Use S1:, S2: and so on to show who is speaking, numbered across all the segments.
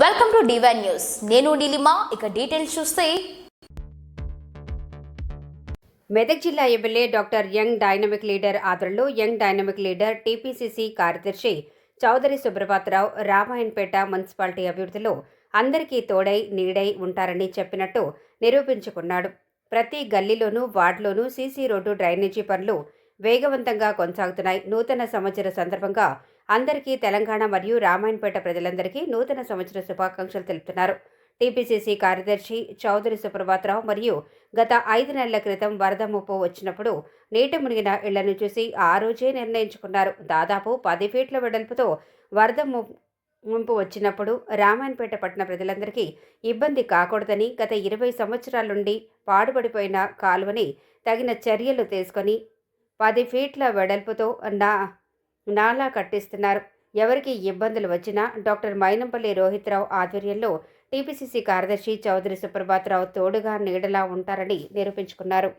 S1: Welcome to divine news నేను నీలిమా ఇక details చూస్తే.
S2: మెదక్ జిల్లా MLA doctor young dynamic leader ఆధ్వర్యంలో యంగ్ డైనమిక్ లీడర్ టీపీసీసీ కార్యదర్శి చౌదరి సుబ్రభాతరావు రామాయణపేట మున్సిపాలిటీ అభివృద్ధిలో అందరికీ తోడై నీడై ఉంటారని చెప్పినట్టు నిరూపించుకున్నాడు. ప్రతి గల్లీలోనూ వార్డులోనూ సీసీ రోడ్డు డ్రైనేజీ పనులు వేగవంతంగా కొనసాగుతున్నాయి. నూతన సంవత్సర సందర్భంగా అందరికీ తెలంగాణ మరియు రామాయణపేట ప్రజలందరికీ నూతన సంవత్సర శుభాకాంక్షలు తెలుపుతున్నారు. టీపీసీసీ కార్యదర్శి చౌదరి సుప్రభాతరావు మరియు గత ఐదు నెలల క్రితం వరద ముప్పు వచ్చినప్పుడు నీట మునిగిన ఇళ్ళను చూసి ఆ రోజే నిర్ణయించుకున్నారు. దాదాపు పది ఫీట్ల వెడల్పుతో వరద ముంపు వచ్చినప్పుడు రామాయణపేట పట్టణ ప్రజలందరికీ ఇబ్బంది కాకూడదని గత ఇరవై సంవత్సరాల నుండి పాడుపడిపోయిన కాలువని తగిన చర్యలు తీసుకొని పది ఫీట్ల వెడల్పుతో నా నాలా కట్టిస్తున్నారు. ఎవరికి ఇబ్బందులు వచ్చినా డాక్టర్ మైనంపల్లి రోహిత్రావు ఆధ్వర్యంలో టీపీసీసీ కార్యదర్శి చౌదరి సుప్రభాతరావు తోడుగా నీడలా ఉంటారని నిరూపించుకున్నారు.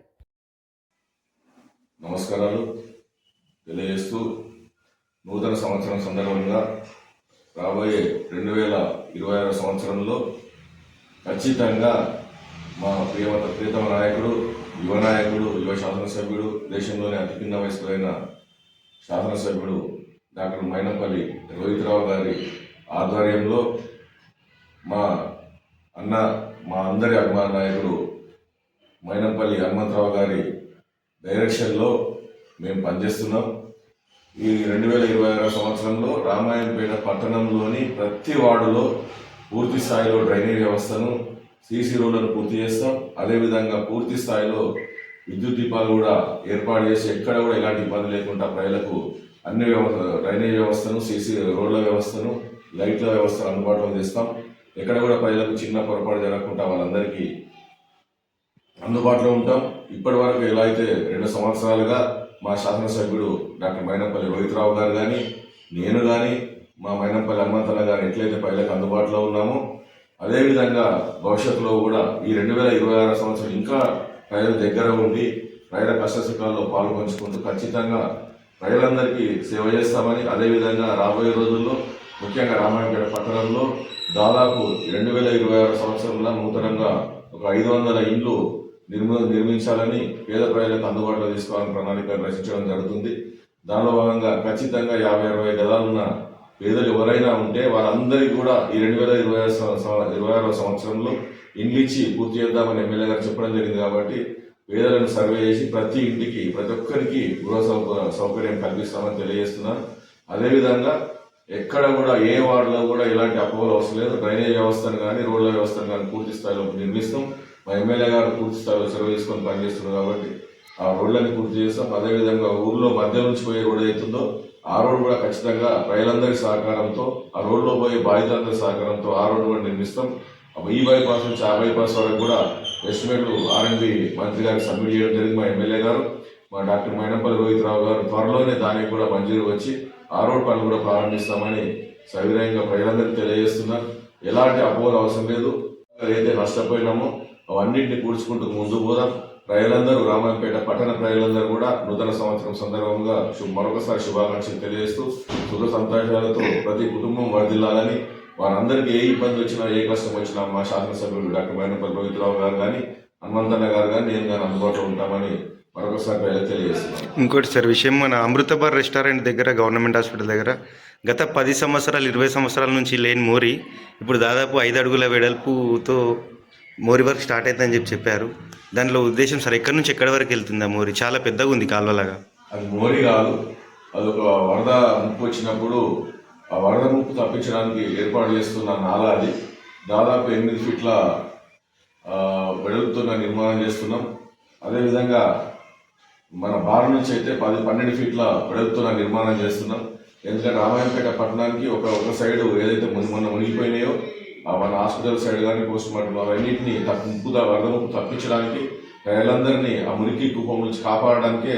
S3: నమస్కారాలు. తెలియజేస్తూ నూతన సంవత్సరం సందర్భంగా రాబోయే రెండు వేల ఇరవై ఆరు సంవత్సరంలో ఖచ్చితంగా మా ప్రియమత ప్రీతమ నాయకుడు యువ నాయకుడు యువ శాసనసభ్యుడు దేశంలోనే అతి వయసులైన వయస్కులైన శాసనసభ్యుడు డాక్టర్ మైనంపల్లి రోహిత్రావు గారి ఆధ్వర్యంలో మా అన్న మా అందరి అభిమాన నాయకుడు మైనంపల్లి హనుమంతరావు గారి డైరెక్షన్లో మేము పనిచేస్తున్నాం. ఈ రెండు వేల ఇరవై ఆరో సంవత్సరంలో రామాయణపేట పట్టణంలోని ప్రతి వార్డులో పూర్తి స్థాయిలో డ్రైనేజ్ వ్యవస్థను సీసీ రోడ్లను పూర్తి చేస్తాం. అదేవిధంగా పూర్తి స్థాయిలో విద్యుత్ దీపాలు కూడా ఏర్పాటు చేసి ఎక్కడ కూడా ఎలాంటి ఇబ్బంది లేకుండా ప్రజలకు అన్ని వ్యవస్థ డ్రైనేజ్ వ్యవస్థను సీసీ రోడ్ల వ్యవస్థను లైట్ల వ్యవస్థను అందుబాటులో చేస్తాం ఎక్కడ కూడా ప్రజలకు చిన్న పొరపాటు జరగకుండా వాళ్ళందరికీ అందుబాటులో ఉంటాం. ఇప్పటి వరకు ఎలా అయితే రెండు సంవత్సరాలుగా మా శాసనసభ్యుడు డాక్టర్ మైనంపల్లి రోహిత్రావు గారు కానీ నేను కానీ మా మైనంపల్లి హనుమంతన్న గారు ఎట్లయితే ప్రజలకు అందుబాటులో ఉన్నామో అదేవిధంగా భవిష్యత్తులో కూడా ఈ రెండు వేల ఇరవై ఆరు సంవత్సరం ఇంకా ప్రజల దగ్గర ఉండి ప్రజల కష్టసుఖాల్లో పాల్పంచుకుంటూ ఖచ్చితంగా ప్రజలందరికీ సేవ చేస్తామని అదేవిధంగా రాబోయే రోజుల్లో ముఖ్యంగా రామాయణపేట పట్టణంలో దాదాపు రెండు వేల ఇరవై ఆరు సంవత్సరంలో నూతనంగా ఒక ఐదు వందల ఇండ్లు నిర్మి నిర్మించాలని పేద ప్రజలకు అందుబాటులో తీసుకోవాలని ప్రణాళిక రచించడం జరుగుతుంది. దానిలో భాగంగా ఖచ్చితంగా యాభై అరవై గదాలున్న పేదలు ఎవరైనా ఉంటే వారందరికీ కూడా ఈ రెండు వేల ఇరవై ఇరవై ఆరో సంవత్సరంలో ఇండ్లు ఇచ్చి పూర్తి చేద్దామని ఎమ్మెల్యే గారు చెప్పడం జరిగింది కాబట్టి పేదలను సర్వే చేసి ప్రతి ఇంటికి ప్రతి ఒక్కరికి గృహ సౌక- సౌకర్యం కల్పిస్తామని తెలియజేస్తున్నాను. అదేవిధంగా ఎక్కడ కూడా ఏ వార్డులో కూడా ఎలాంటి అపోహలు అవసరం లేదు. డ్రైనేజ్ వ్యవస్థను కానీ రోడ్ల వ్యవస్థను కానీ పూర్తి స్థాయిలో నిర్మిస్తాం. మా ఎమ్మెల్యే గారు పూర్తి స్థాయిలో సెలవు తీసుకొని పనిచేస్తున్నారు కాబట్టి ఆ రోడ్లని పూర్తి చేస్తాం. అదేవిధంగా ఊర్లో మధ్య నుంచి పోయే రోడ్ అవుతుందో ఆ రోడ్ కూడా ఖచ్చితంగా ప్రజలందరి సహకారంతో ఆ రోడ్లో పోయే బాధితులందరి సహకారంతో ఆ రోడ్ కూడా నిర్మిస్తాం. ఈ బైపాస్ నుంచి ఆ బైపాస్ వరకు కూడా ఎస్టిమేట్లు ఆర్ఎండ్బి మంత్రి గారికి సబ్మిట్ చేయడం జరిగింది మా ఎమ్మెల్యే గారు మా డాక్టర్ మైనంపల్లి రోహిత్ రావు గారు. త్వరలోనే దానికి కూడా మంజూరు వచ్చి ఆ రోడ్ పనులు కూడా ప్రారంభిస్తామని సవినయంగా ప్రజలందరికీ తెలియజేస్తున్నారు ఎలాంటి అపోహలు అవసరం లేదు. ఏదైతే నష్టపోయినామో అవన్నింటినీ కూర్చుకుంటూ ముందుకు పోదాం. ప్రజలందరూ రామాయణపేట పట్టణ ప్రజలందరూ కూడా నూతన సంవత్సరం సందర్భంగా మరొకసారి శుభాకాంక్షలు తెలియజేస్తూ సుఖ సంతోషాలతో ప్రతి కుటుంబం వర్ధిల్లాలని వారందరికీ ఏ ఇబ్బంది వచ్చినా ఏ కష్టం వచ్చినా మా శాసనసభ్యులు డాక్టర్ మైనపల్లి రోహిత్రావు గారు కానీ హనుమంతన్న గారు కానీ నేను కానీ అందుబాటులో ఉంటామని మరొకసారి
S4: ఇంకోటి సార్ విషయం మన అమృతబార్ రెస్టారెంట్ దగ్గర గవర్నమెంట్ హాస్పిటల్ దగ్గర గత పది సంవత్సరాలు ఇరవై సంవత్సరాల నుంచి లేని మోరి ఇప్పుడు దాదాపు ఐదు అడుగుల వెడల్పుతో మోరి వరకు స్టార్ట్ అవుతుందని చెప్పి చెప్పారు. దాంట్లో ఉద్దేశం సార్ ఎక్కడి నుంచి ఎక్కడి వరకు వెళ్తుందా మోరి? చాలా పెద్దగా ఉంది కాలువలాగా.
S3: అది మోరి కాదు అది ఒక వరద ముప్పు వచ్చినప్పుడు ఆ వరద ముప్పు తప్పించడానికి ఏర్పాటు చేస్తున్న నాలా అది. దాదాపు ఎనిమిది ఫీట్ల ఆ, వెడల్పుతున్న నిర్మాణం చేస్తున్నాం. అదేవిధంగా మన బార్ నుంచి అయితే పది పన్నెండు ఫీట్ల వెడల్పుతున్న నిర్మాణం చేస్తున్నాం. ఎందుకంటే రామాయణపేట పట్టణానికి ఒక ఒక సైడ్ ఏదైతే మొన్న మొన్న మునిగిపోయినాయో మన హాస్పిటల్ సైడ్ కానీ పోస్ట్ మార్టం అవన్నింటినీ తప్పు ముప్పు వరద ముప్పు తప్పించడానికి ప్రజలందరినీ ఆ మురికి కుప్పం నుంచి కాపాడడానికే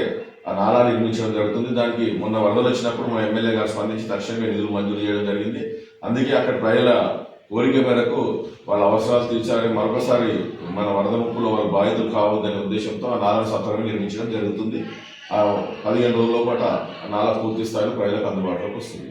S3: ఆ నాలా నిర్మించడం జరుగుతుంది. దానికి మొన్న వరదలు వచ్చినప్పుడు మా ఎమ్మెల్యే గారు స్పందించి తక్షణమే నిధులు మంజూరు చేయడం జరిగింది. అందుకే అక్కడ ప్రజల కోరిక మేరకు వాళ్ళ అవసరాలు తీర్చాలని మరొకసారి మన వరద ముప్పులో వాళ్ళ బాధితులు కావద్దనే ఉద్దేశంతో ఆ నాలను సత్వరమే నిర్మించడం జరుగుతుంది. ఆ పదిహేను రోజుల పాటు ఆ నాలా పూర్తి స్థాయిలో ప్రజలకు అందుబాటులోకి వస్తుంది.